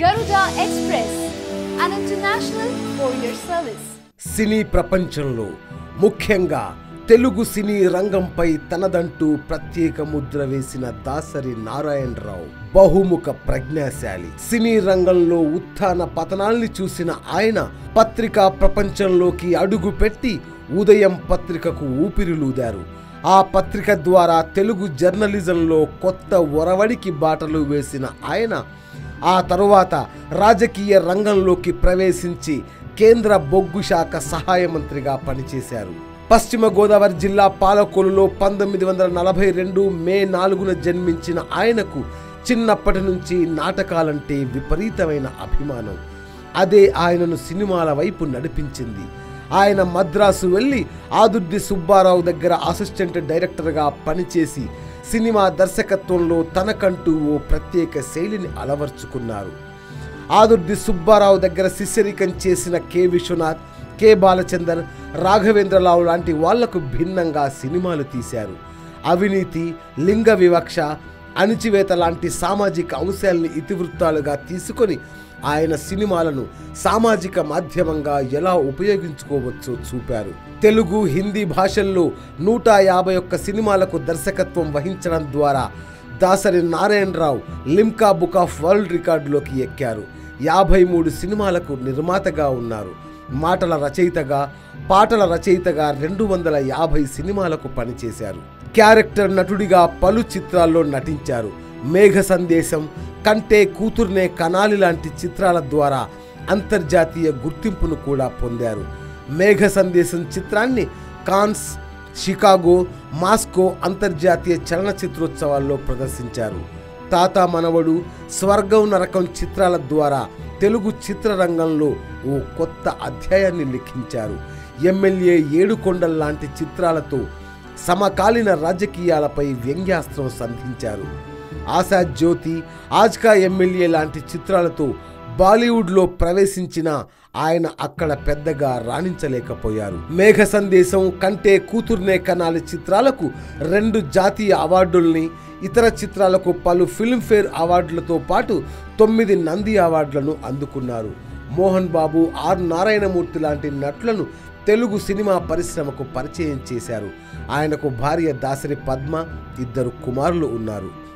Garuda express and international courier service cine ప్రపంచంలో ముఖ్యంగా తెలుగు సినీ రంగంపై తనదంటూ ప్రత్యేక ముద్ర వేసిన దాసరి నారాయణరావు బహుముఖ ప్రజ్ఞాశాలి. సినీ రంగంలో ఉత్థాన పతనాల్ని చూసిన ఆయన పత్రికా ప్రపంచంలోకి అడుగు పెట్టి ఉదయం పత్రికకు ఊపిరిలూదారు. ఆ పత్రిక ద్వారా తెలుగు జర్నలిజంలో కొత్త ఒరవడికి బాటలు వేసిన ఆయన ఆ తరువాత రాజకీయ రంగంలోకి ప్రవేశించి కేంద్ర బొగ్గు శాఖ సహాయ మంత్రిగా పనిచేశారు. పశ్చిమ గోదావరి జిల్లా పాలకొలులో పంతొమ్మిది వందల నలభై రెండు మే నాలుగున జన్మించిన ఆయనకు చిన్నప్పటి నుంచి నాటకాలంటే విపరీతమైన అభిమానం. అదే ఆయనను సినిమాల వైపు నడిపించింది. ఆయన మద్రాసు వెళ్ళి ఆదుర్ది సుబ్బారావు దగ్గర అసిస్టెంట్ డైరెక్టర్గా పనిచేసి సినిమా దర్శకత్వంలో తనకంటూ ఓ ప్రత్యేక శైలిని అలవర్చుకున్నారు. ఆదుర్ది సుబ్బారావు దగ్గర శిష్యరికం చేసిన కె. విశ్వనాథ్ కె. బాలచందర్ రాఘవేంద్రరావు లాంటి వాళ్ళకు భిన్నంగా సినిమాలు తీశారు. అవినీతి లింగ వివక్ష అణిచివేత లాంటి సామాజిక అంశాల్ని ఇతివృత్తాలుగా తీసుకొని ఆయన సినిమాలను సామాజిక మాధ్యమంగా ఎలా ఉపయోగించుకోవచ్చో చూపారు. తెలుగు హిందీ భాషల్లో నూట యాభై ఒక్క సినిమాలకు దర్శకత్వం వహించడం ద్వారా Dasari Narayanarao Limca book of world రికార్డులోకి ఎక్కారు. యాభై మూడు సినిమాలకు నిర్మాతగా ఉన్నారు. మాటల రచయితగా పాటల రచయితగా రెండు వందల యాభై సినిమాలకు పనిచేశారు. క్యారెక్టర్ నటుడిగా పలు చిత్రాల్లో నటించారు. మేఘ సందేశం కంటే కూతుర్నే కనాలి లాంటి చిత్రాల ద్వారా అంతర్జాతీయ గుర్తింపును కూడా పొందారు. మేఘ సందేశం చిత్రాన్ని కాన్స్ షికాగో మాస్కో అంతర్జాతీయ చలనచిత్రోత్సవాల్లో ప్రదర్శించారు. తాత మనవడు స్వర్గం నరకం చిత్రాల ద్వారా తెలుగు చిత్రరంగంలో ఓ కొత్త అధ్యాయాన్ని లిఖించారు. ఎమ్మెల్యే ఏడుకొండల్ లాంటి చిత్రాలతో సమకాలీన రాజకీయాలపై వ్యంగ్యాస్త్రం సంధించారు. ఆశా జ్యోతి ఆజ్కా ఎమ్మెల్యే లాంటి చిత్రాలతో బాలీవుడ్లో ప్రవేశించిన ఆయన అక్కడ పెద్దగా రాణించలేకపోయారు. మేఘ సందేశం కంటే కూతుర్నే కనాలి చిత్రాలకు రెండు జాతీయ అవార్డుల్ని ఇతర చిత్రాలకు పలు ఫిల్మ్ఫేర్ అవార్డులతో పాటు తొమ్మిది నంది అవార్డులను అందుకున్నారు. మోహన్ బాబు ఆర్ నారాయణమూర్తి లాంటి నటులను తెలుగు సినిమా పరిశ్రమకు పరిచయం చేశారు. ఆయనకు భార్య దాసరి పద్మ ఇద్దరు కుమారులు ఉన్నారు.